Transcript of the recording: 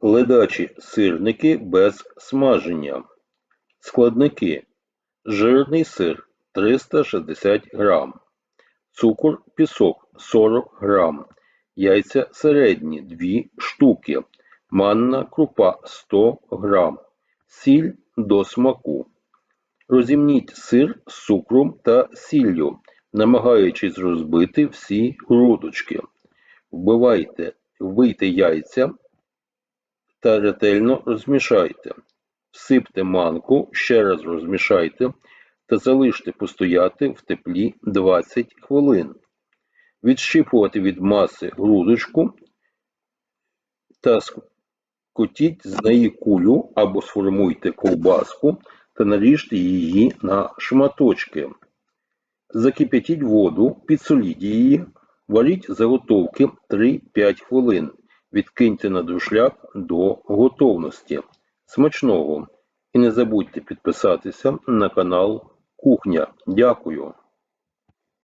Ледачі сирники без смаження. Складники: жирний сир 360 г, цукор пісок 40 г, яйця середні 2 штуки, манна крупа 100 г, сіль до смаку. Розімніть сир з цукром та сіллю, намагаючись розбити всі грудочки. Вбивайте, вбийте яйця та ретельно розмішайте. Всипте манку, ще раз розмішайте та залиште постояти в теплі 20 хвилин. Відщипувати від маси грудочку та скотіть з неї кулю або сформуйте ковбаску та наріжте її на шматочки. Закип'ятіть воду, підсоліть її, варіть заготовки 3-5 хвилин. Відкиньте на друшляк до готовності. Смачного! І не забудьте підписатися на канал Кухня. Дякую!